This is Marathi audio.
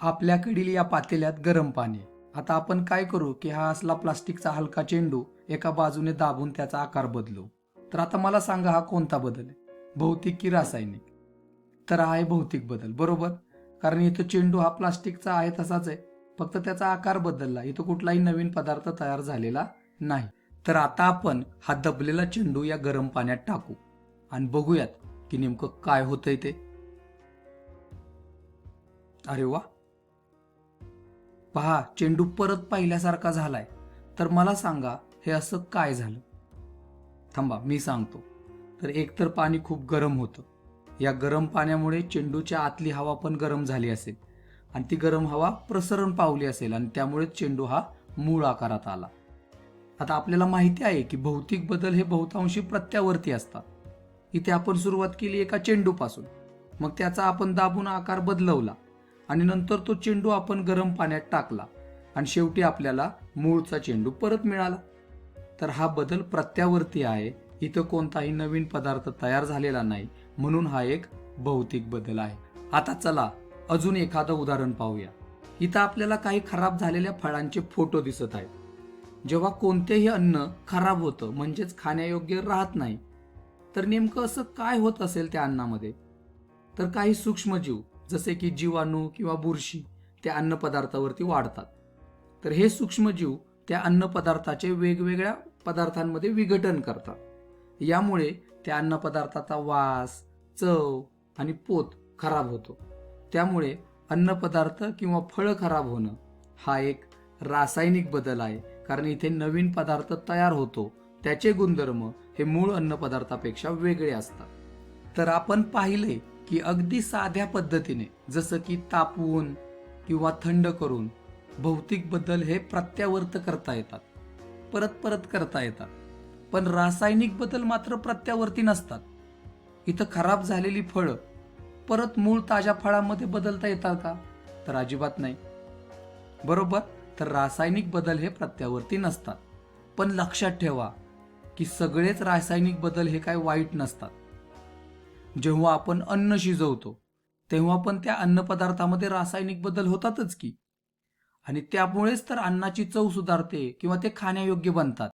आपल्याकडील या पातेल्यात गरम पाणी. आता आपण काय करू की हा असला प्लास्टिकचा हलका चेंडू एका बाजूने दाबून त्याचा आकार बदलू. तर आता मला सांगा हा कोणता बदल आहे? भौतिक की रासायनिक? तर हा आहे भौतिक बदल बरोबर? कारण इथं चेंडू हा प्लास्टिकचा आहे तसाच आहे. फक्त त्याचा आकार बदलला. इथं कुठलाही नवीन पदार्थ तयार झालेला नाही. तर आता आपण हा दबलेला चेंडू या गरम पाण्यात टाकू आणि बघूयात की नेमकं काय होतंय ते. अरे वा! पहा चेंडू परत पाहिल्यासारखा झालाय. तर मला सांगा हे असं काय झालं? थांबा मी सांगतो. तर एकतर पाणी खूप गरम होतं. या गरम पाण्यामुळे चेंडूच्या आतली हवा पण गरम झाली असेल. आणि ती गरम हवा प्रसरण पावली असेल आणि त्यामुळे चेंडू हा मूळ आकारात आला. आता आपल्याला माहिती आहे की भौतिक बदल हे बहुतांशी प्रत्यावर्ती असतात. इथे आपण सुरुवात केली एका चेंडूपासून. मग त्याचा आपण दाबून आकार बदलवला. आणि नंतर तो चेंडू आपण गरम पाण्यात टाकला आणि शेवटी आपल्याला मूळचा चेंडू परत मिळाला. तर हा बदल प्रत्यावर्ती आहे. इथं कोणताही नवीन पदार्थ तयार झालेला नाही. म्हणून हा एक भौतिक बदल आहे. आता चला अजून एखादं उदाहरण पाहूया. इथं आपल्याला काही खराब झालेल्या फळांचे फोटो दिसत आहेत. जेव्हा कोणतेही अन्न खराब होतं म्हणजेच खाण्यायोग्य राहत नाही तर नेमकं असं काय होत असेल त्या अन्नामध्ये? तर काही सूक्ष्मजीव जसे की जीवाणू किंवा बुरशी त्या अन्नपदार्थावरती वाढतात. तर हे सूक्ष्मजीव त्या अन्नपदार्थाचे वेगवेगळ्या पदार्थांमध्ये विघटन करतात. यामुळे त्या अन्नपदार्थाचा वास चव आणि पोत खराब होतो. त्यामुळे अन्नपदार्थ किंवा फळं खराब होणं हा एक रासायनिक बदल आहे. कारण इथे नवीन पदार्थ तयार होतो. त्याचे गुणधर्म हे मूळ अन्नपदार्थापेक्षा वेगळे असतात. तर आपण पाहिले की अगदी साध्या पद्धतीने जसं की तापवून किंवा थंड करून भौतिक बदल हे प्रत्यावर्त करता येतात परत परत करता येतात. पण रासायनिक बदल मात्र प्रत्यावर्ती नसतात. इथं खराब झालेली फळं परत मूळ ताज्या फळांमध्ये बदलता येतात का? तर अजिबात नाही. बरोबर? तर रासायनिक बदल हे प्रत्यावर्ती नसतात. पण लक्षात ठेवा की सगळेच रासायनिक बदल हे काय वाईट नसतात. जेव्हा आपण अन्न शिजवतो तेव्हा पण त्या अन्नपदार्थामध्ये रासायनिक बदल होतातच की. आणि त्यामुळेच तर अन्नाची चव सुधारते किंवा ते खाण्यायोग्य बनतात.